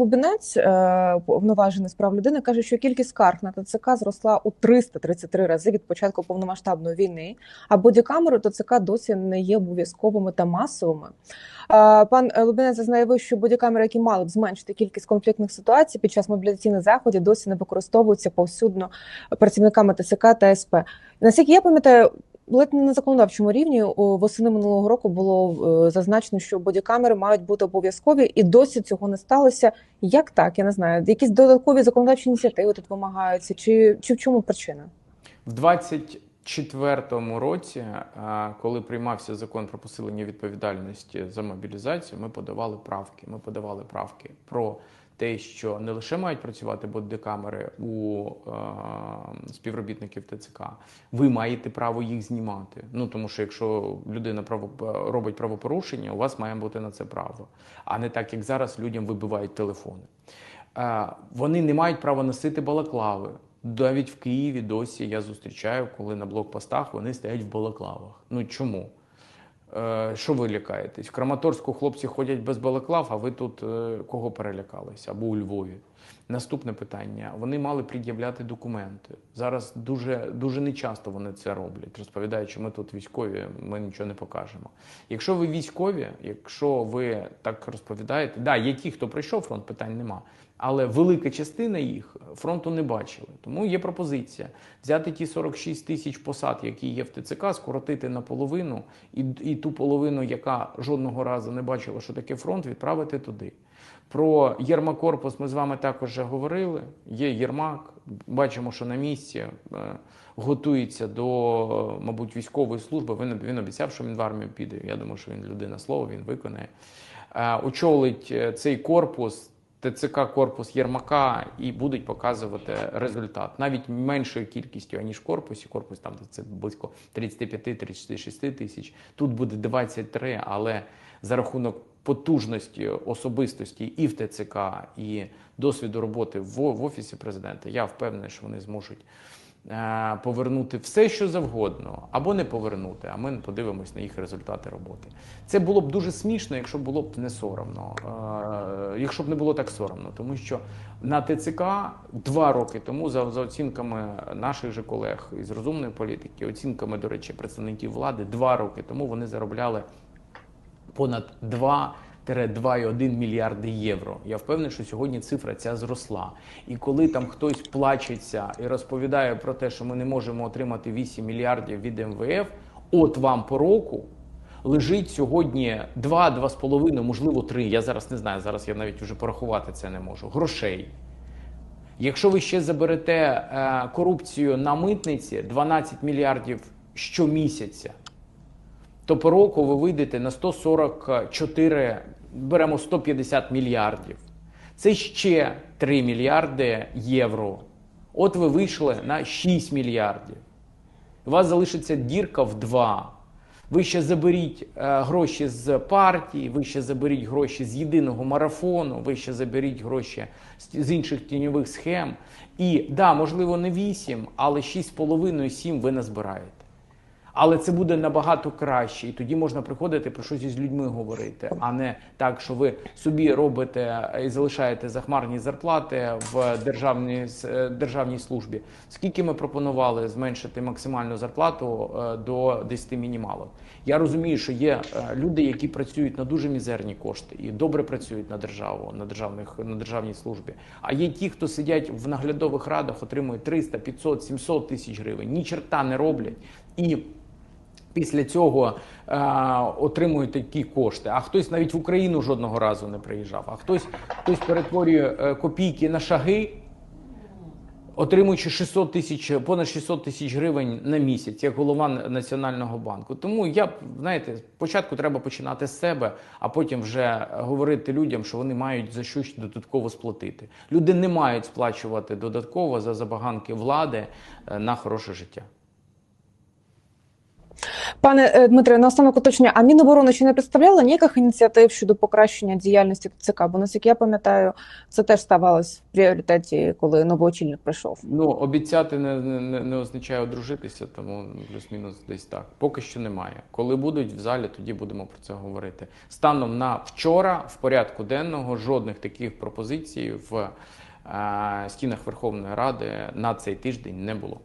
Лубінець, е, повноважений з прав людини, каже, що кількість скарг на ТЦК зросла у 333 рази від початку повномасштабної війни. А бодікамери ТЦК досі не є обов'язковими та масовими. Е, Пан Лубінець заявив, що бодікамери, які мали б зменшити кількість конфліктних ситуацій під час мобілізаційних заходів, досі не використовуються повсюдно працівниками ТЦК та СП. Наскільки я пам'ятаю, ледь не на законодавчому рівні восени минулого року було е, зазначено, що бодікамери мають бути обов'язкові, і досі цього не сталося. Як так? Я не знаю. Якісь додаткові законодавчі ініціативи тут вимагаються, чи, чи в чому причина? В 24-му році, коли приймався закон про посилення відповідальності за мобілізацію, ми подавали правки. Ми подавали правки про те, що не лише мають працювати бодікамери у е, співробітників ТЦК, ви маєте право їх знімати. Ну тому що якщо людина право робить правопорушення, у вас має бути на це право, а не так як зараз людям вибивають телефони. Е, вони не мають права носити балаклави. Навіть в Києві досі я зустрічаю, коли на блокпостах вони стоять в балаклавах. Ну чому? Е, Що ви лякаєтесь? В Краматорську хлопці ходять без балаклав, а ви тут е, кого перелякалися? Або у Львові. Наступне питання: вони мали пред'являти документи. Зараз дуже дуже нечасто вони це роблять, розповідають, що ми тут військові, ми нічого не покажемо. Якщо ви військові, якщо ви так розповідаєте, да, є ті, хто прийшов фронт, питань нема. Але велика частина їх фронту не бачили. Тому є пропозиція взяти ті 46 тисяч посад, які є в ТЦК, скоротити наполовину, і, і ту половину, яка жодного разу не бачила, що таке фронт, відправити туди. Про Єрмакорпус ми з вами також вже говорили. Є Єрмак, бачимо, що на місці е, готується до, мабуть, військової служби. Він, він обіцяв, що він в армію піде. Я думаю, що він людина слова, він виконає. Е, очолить е, цей корпус. ТЦК корпус Єрмака і будуть показувати результат навіть меншою кількістю аніж корпусі. Корпус там це близько 35-36 тисяч. Тут буде 23, але за рахунок потужності особистості і в ТЦК, і досвіду роботи в, в офісі президента, я впевнений, що вони зможуть. Е, повернути все, що завгодно, або не повернути, а ми подивимось на їх результати роботи. Це було б дуже смішно, якщо було б не соромно, е, якщо б не було так соромно, тому що на ТЦК два роки тому, за, за оцінками наших же колег із розумної політики, оцінками, до речі, представників влади, два роки тому вони заробляли понад 2 2,1 мільярди євро. Я впевнений, що сьогодні цифра ця зросла. І коли там хтось плачеться і розповідає про те, що ми не можемо отримати 8 мільярдів від МВФ, от вам по року лежить сьогодні 2, 2,5, можливо, 3, Я зараз не знаю. Зараз я навіть вже порахувати це не можу. Грошей. Якщо ви ще заберете е, корупцію на митниці 12 мільярдів щомісяця, то по року ви вийдете на 144 беремо 150 мільярдів. Це ще 3 мільярди євро. От ви вийшли на 6 мільярдів. У вас залишиться дірка в 2. Ви ще заберіть е, гроші з партії, ви ще заберіть гроші з єдиного марафону, ви ще заберіть гроші з, з інших тіньових схем. І да, можливо, не 8, але 6,5-7 ви назбираєте. Але це буде набагато краще, і тоді можна приходити про щось із людьми говорити, а не так, що ви собі робите і залишаєте захмарні зарплати в державній е, державній службі. Скільки ми пропонували зменшити максимальну зарплату е, до 10 мінімалок? Я розумію, що є е, люди, які працюють на дуже мізерні кошти і добре працюють на державу, на державних на державній службі. А є ті, хто сидять в наглядових радах, отримують 300, 500, 700 тисяч гривень, ні черта не роблять і. Після цього е, отримують такі кошти. А хтось навіть в Україну жодного разу не приїжджав. А хтось хтось перетворює е, копійки на шаги, отримуючи 600 тисяч, понад 600 тисяч гривень на місяць, як голова Національного банку. Тому я знаєте, спочатку треба починати з себе, а потім вже говорити людям, що вони мають за щось додатково сплатити. Люди не мають сплачувати додатково за забаганки влади е, на хороше життя. Пане е, Дмитре, наостанок уточнення, а Міноборони ще не представляла ніяких ініціатив щодо покращення діяльності ТЦК? Бо наскільки я пам'ятаю, це теж ставалось в пріоритеті, коли новий очільник прийшов. Ну, обіцяти не, не, не означає одружитися, тому плюс-мінус десь так. Поки що немає. Коли будуть в залі, тоді будемо про це говорити. Станом на вчора в порядку денного жодних таких пропозицій в е, стінах Верховної Ради на цей тиждень не було.